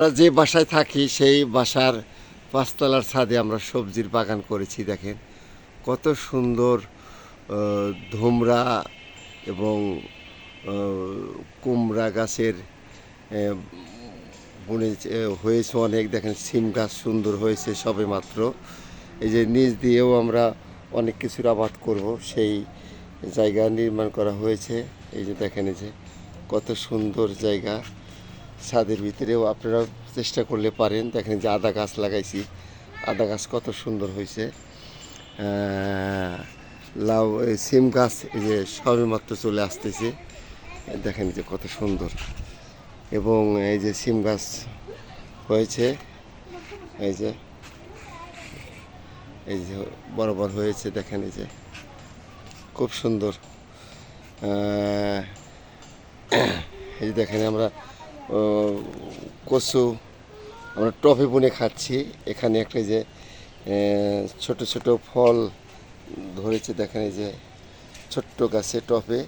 আমরা যে বাসায় থাকি, সেই বাসার পাঁচতলার ছাদে আমরা সবজির বাগান করেছি, দেখেন। কত সুন্দর ধুমরা এবং কুমড়া গাছের বুনেছে হয়েছে অনেক, দেখেন, সিম গাছ সুন্দর হয়েছে সবে মাত্র। এই যে নিচ দিয়েও আমরা অনেক কিছুর আবাদ করব, সেই জায়গা নির্মাণ করা হয়েছে। এই যে দেখেন, এই যে কত সুন্দর জায়গা। ছাদের ভিতরেও আপনারা চেষ্টা করলে পারেন। দেখেন যে আদা গাছ লাগাইছি। আদা গাছ কত সুন্দর হয়েছে। লাউ সিম গাছ, এই যে সবে মাত্র চলে আসতেছে। দেখেন যে কত সুন্দর। এবং এই যে সিম গাছ হয়েছে। এই যে এই যে বরাবর হয়েছে, দেখেন এই যে। খুব সুন্দর। এই যে দেখেন আমরা কচু আমরা টফে বুনে খাচ্ছি। এখানে একটা যে ছোট ছোট ফল ধরেছে, দেখেন এই যে, ছোট্ট গাছে টপে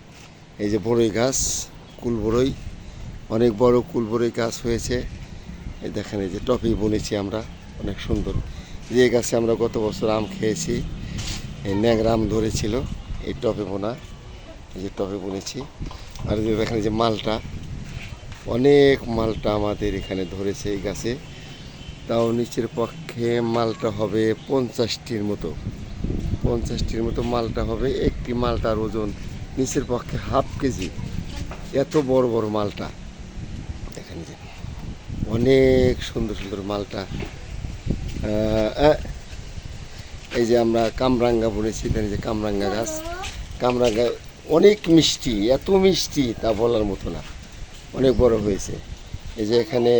এই যে বড়ই গাছ কুল বড়ই অনেক বড় কুল বড়ই গাছ হয়েছে। এই দেখেন এই যে টপে বুনেছি আমরা, অনেক সুন্দর। যে গাছে আমরা গত বছর আম খেয়েছি, এই ন্যাংরা আম ধরেছিল, এই টপে বোনা, এই যে টপে বুনেছি। আর যে দেখেন এই যে মালটা অনেক মালটা আমাদের এখানে ধরেছে এই গাছে। তাও নিচের পক্ষে মালটা হবে পঞ্চাশটির মতো। পঞ্চাশটির মতো মালটা হবে, একটি মালটার ওজন নিচের পক্ষে হাফ কেজি। এত বড় বড় মালটা। এখানে যে অনেক সুন্দর সুন্দর মালটা। এই যে আমরা কামরাঙ্গা বলেছি, এখানে যে কামরাঙ্গা গাছ। কামরাঙ্গা অনেক মিষ্টি, এত মিষ্টি তা বলার মতো না। অনেক বড় হয়েছে। এই যে এখানে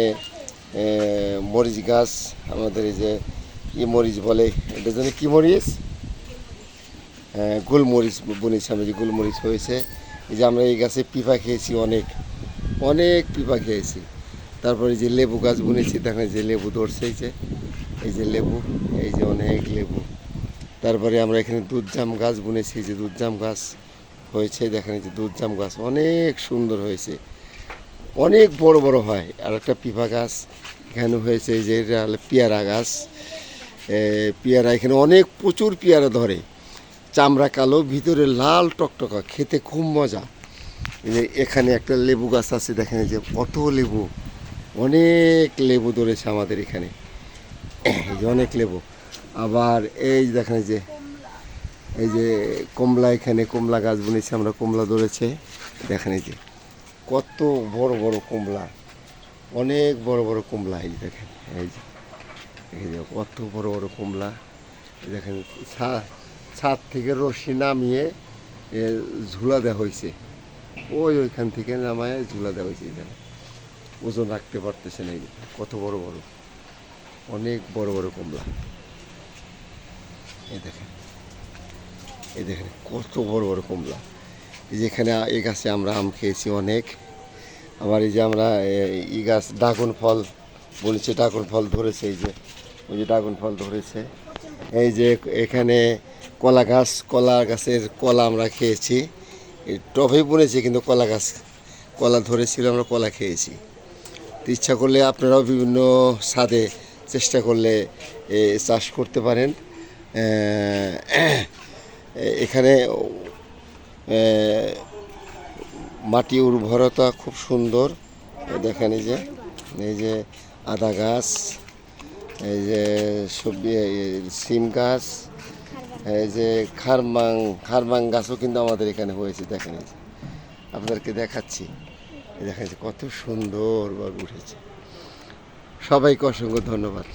মরিচ গাছ, আমাদের এই যে ই মরিচ বলে, এটা জানি কি মরিচ? গোলমরিচ বুনেছি আমরা যে গোলমরিচ হয়েছে। এই যে আমরা এই গাছে পিপা খেয়েছি অনেক অনেক পিপা খেয়েছি। তারপরে যে লেবু গাছ বুনেছি, দেখেন যে লেবু ধরছে এই যে এই যে লেবু, এই যে অনেক লেবু। তারপরে আমরা এখানে দুধজাম গাছ বুনেছি যে দুধজাম গাছ হয়েছে, দেখেন যে দুধজাম গাছ অনেক সুন্দর হয়েছে। অনেক বড় বড় হয়। আর একটা পিপা গাছ, এখানে হয়েছে যে পেয়ারা গাছ। পেয়ারা এখানে অনেক প্রচুর পেয়ারা ধরে। চামড়া কালো, ভিতরে লাল টকটকা, খেতে খুব মজা। এখানে একটা লেবু গাছ আছে, দেখেন যে কত লেবু। অনেক লেবু ধরেছে আমাদের এখানে। অনেক লেবু। আবার এই দেখেন যে, এই যে কমলা এখানে, কমলা গাছ বুনেছি আমরা, কমলা ধরেছে। দেখেন যে। কত বড় বড় কমলা, অনেক বড় বড় কমলা এই দেখেন, এই যে এই যে কত বড় বড় কমলা দেখেন ছাদ থেকে রশি নামিয়ে ঝুলা দেওয়া হয়েছে। ওই ওইখান থেকে নামায় ঝুলা দেওয়া হয়েছে এখানে ওজন রাখতে পারতেছে না এই কত বড় বড়, অনেক বড় বড় কমলা। এই দেখেন এই দেখেন, কত বড় বড় কমলা। এই যে এই গাছে আমরা আম খেয়েছি অনেক। আবার এই যে আমরা এই গাছ ড্রাগন ফল বলেছে, ড্রাগন ফল ধরেছে এই যে, ওই যে ড্রাগন ফল ধরেছে। এই যে এখানে কলা গাছ, কলা গাছের কলা আমরা খেয়েছি। টবে বুনেছি কিন্তু কলা গাছ, কলা ধরেছিল, আমরা কলা খেয়েছি। ইচ্ছা করলে আপনারাও বিভিন্ন স্বাদে চেষ্টা করলে চাষ করতে পারেন। এখানে মাটি উর্বরতা খুব সুন্দর। দেখেন এই যে এই যে আদা গাছ, এই যে সবজি সিম গাছ, এই যে খারমাং খারমাং গাছও কিন্তু আমাদের এখানে হয়েছে, দেখেন এই যে। আপনাদেরকে দেখাচ্ছি। এই দেখেন যে কত সুন্দরভাবে উঠেছে। সবাইকে অসংখ্য ধন্যবাদ।